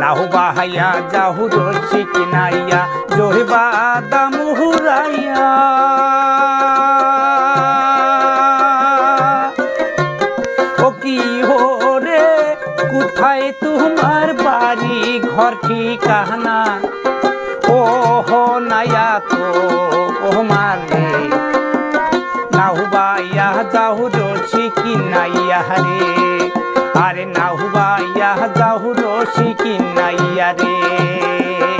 নাহু বাহাইয়া Yahoo রসি কিনাইয়া জোরবা দামুহুরাইয়া ও কি হো কোথায় তোমার বাড়ি, ঘর ঠিকানা? ও হো নায়া তো ও মালে নাহুবাইয়া যাহু রসি কি নাইয়া রে। আরে নাহুবাইয়া যাহু রসি কিনাইয়া রে।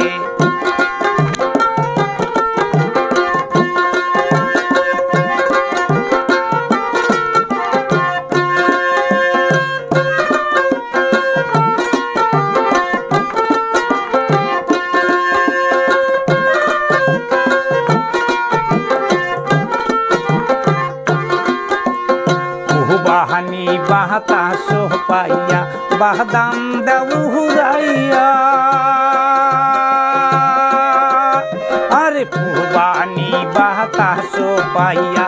বাহানি বাহাতা সোহ পাইয়া বাহদাম দাউরাইয়া আরে পুবানি বাহাতা সো পাইয়া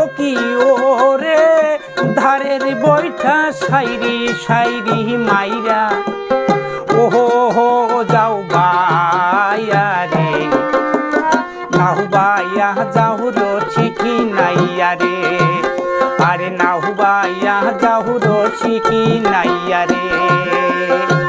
ও ও রে ধারের বৈঠা সাইরি সাইরি মাইরা। ওহো, হো, যাও যাহু ছিকি নাইয়া রে আরে নাহুবাইয়া যাহুরো ছিকি নাইয়া রে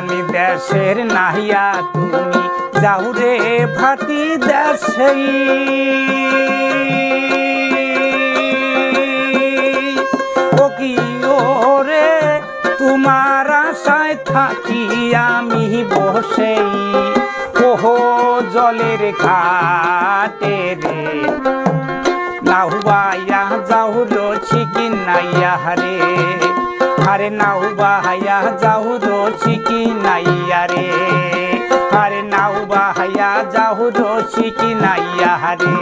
জানি দেশের নাহিয়া, তুমি যাও রে ভাটি দেশেই। ও কি রে তোমার আশায় থাকি আমি বসেই। ওহো, জলের ঘাটে রে। নাহুবাইয়া যাও রছি কি নাইয়া রে। আরে নাহুবাইয়া যাও রছি কি নাইয়া রে। আরে নাহুবাইয়া যাও রছি কি নাইয়া রে।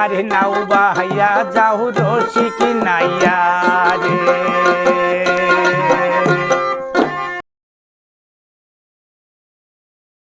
আরে নাহুবাইয়া যাও রছি কি নাইয়া রে।